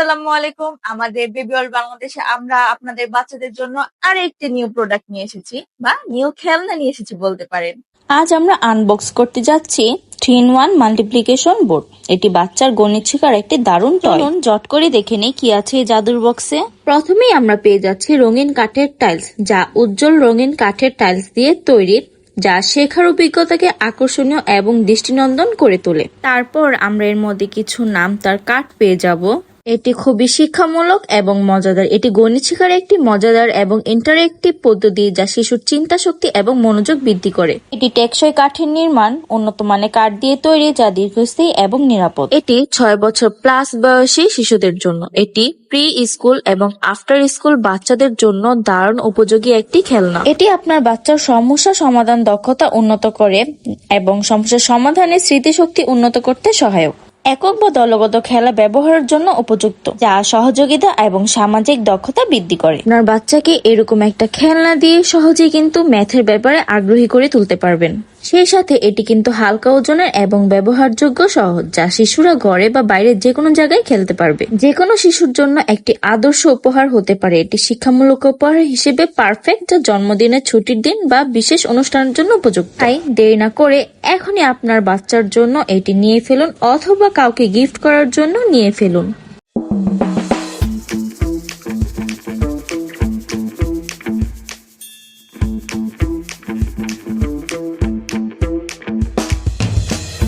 আসসালামু আলাইকুম। আমাদের বেবি ওয়ার্ল্ড বাংলাদেশে আমরা আপনাদের বাচ্চাদের জন্য আরেকটি নিউ প্রোডাক্ট নিয়ে এসেছি বা নিউ খেলনা নিয়ে এসেছি বলতে পারেন। আজ আমরা আনবক্স করতে যাচ্ছি three in one multiplication board এটি বাচ্চার গণিত শেখার একটি দারুণ চলুন জট করে দেখে নেই কি আছে এই জাদুর বক্সে প্রথমেই আমরা পেয়ে যাচ্ছি রঙিন কাঠের টাইলস যা উজ্জ্বল রঙিন কাঠের টাইলস দিয়ে তৈরি যা শেখার অভিজ্ঞতাকে আকর্ষণীয় এবং দৃষ্টিনন্দন করে তোলে। তারপর আমরা এর মধ্যে কিছু নাম তার কাঠ পেয়ে যাব। এটি খুবই শিক্ষামূলক এবং মজাদার। এটি গণিত শেখার একটি মজাদার এবং ইন্টারেক্টিভ পদ্ধতি যা শিশুর চিন্তা শক্তি এবং মনোযোগ বৃদ্ধি করে। এটি টেকসই কাঠের নির্মাণ উন্নত মানের কাঠ দিয়ে তৈরি যা দীর্ঘস্থায়ী এবং নিরাপদ। এটি ছয় বছর প্লাস বয়সী শিশুদের জন্য। এটি প্রি স্কুল এবং আফটার স্কুল বাচ্চাদের জন্য দারুণ উপযোগী একটি খেলনা। এটি আপনার বাচ্চার সমস্যা সমাধান দক্ষতা উন্নত করে এবং সমস্যা সমাধানের স্মৃতিশক্তি উন্নত করতে সহায়ক। একক বা দলগত খেলা ব্যবহারের জন্য উপযুক্ত, যা সহযোগিতা এবং সামাজিক দক্ষতা বৃদ্ধি করে। আপনার বাচ্চাকে এরকম একটা খেলনা দিয়ে সহজেই কিন্তু ম্যাথের ব্যাপারে আগ্রহী করে তুলতে পারবেন। সেই সাথে এটি কিন্তু হালকা ওজনের এবং ব্যবহারযোগ্য সহজ, যা শিশুরা ঘরে বা বাইরে যে কোনো জায়গায় খেলতে পারবে। যে কোনো শিশুর জন্য একটি আদর্শ উপহার হতে পারে। এটি শিক্ষামূলক উপহার হিসেবে পারফেক্ট যা জন্মদিনের ছুটির দিন বা বিশেষ অনুষ্ঠানের জন্য উপযুক্ত। তাই দেরি না করে এখনই আপনার বাচ্চার জন্য এটি নিয়ে ফেলুন অথবা কাউকে গিফট করার জন্য নিয়ে ফেলুন।